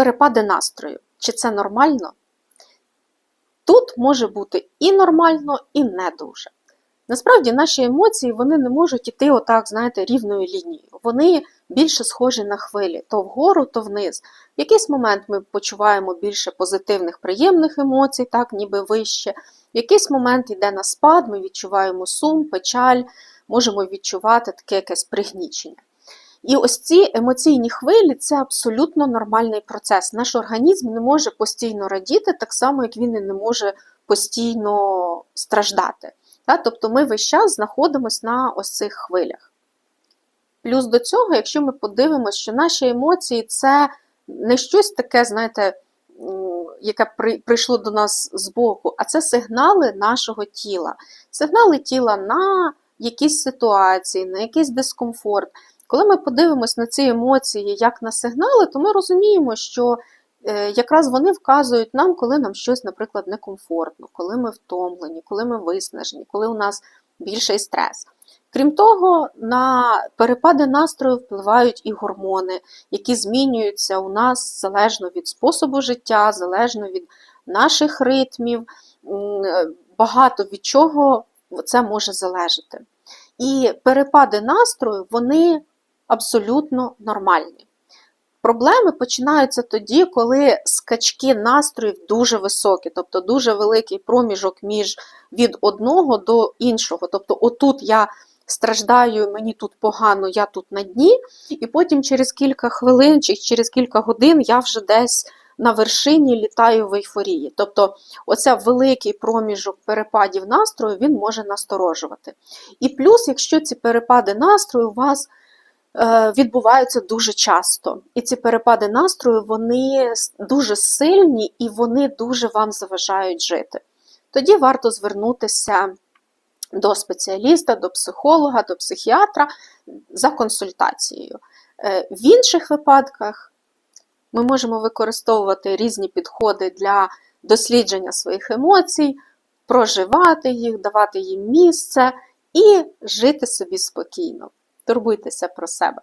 перепади настрою. Чи це нормально? Тут може бути і нормально, і не дуже. Насправді наші емоції вони не можуть іти отак, знаєте, рівною лінією. Вони більше схожі на хвилі, то вгору, то вниз. В якийсь момент ми почуваємо більше позитивних, приємних емоцій, так, ніби вище. В якийсь момент йде на спад, ми відчуваємо сум, печаль, можемо відчувати таке якесь пригнічення. І ось ці емоційні хвилі це абсолютно нормальний процес. Наш організм не може постійно радіти, так само, як він і не може постійно страждати. Тобто ми весь час знаходимося на ось цих хвилях. Плюс до цього, якщо ми подивимося, що наші емоції це не щось таке, знаєте, яке прийшло до нас збоку, а це сигнали нашого тіла. Сигнали тіла на якісь ситуації, на якийсь дискомфорт. Коли ми подивимось на ці емоції як на сигнали, то ми розуміємо, що е, якраз вони вказують нам, коли нам щось, наприклад, некомфортно, коли ми втомлені, коли ми виснажені, коли у нас більший стрес. Крім того, на перепади настрою впливають і гормони, які змінюються у нас залежно від способу життя, залежно від наших ритмів, багато від чого це може залежати. І перепади настрою, вони абсолютно нормальні. Проблеми починаються тоді, коли скачки настроїв дуже високі, тобто дуже великий проміжок між від одного до іншого. Тобто, отут я страждаю, мені тут погано, я тут на дні, і потім через кілька хвилин чи через кілька годин я вже десь на вершині літаю в ейфорії. Тобто, оця великий проміжок перепадів настрою він може насторожувати. І плюс, якщо ці перепади настрою у вас відбуваються дуже часто. І ці перепади настрою вони дуже сильні і вони дуже вам заважають жити. Тоді варто звернутися до спеціаліста, до психолога, до психіатра за консультацією. Е, в інших випадках ми можемо використовувати різні підходи для дослідження своїх емоцій, проживати їх, давати їм місце і жити собі спокійно турбуйтеся про себе.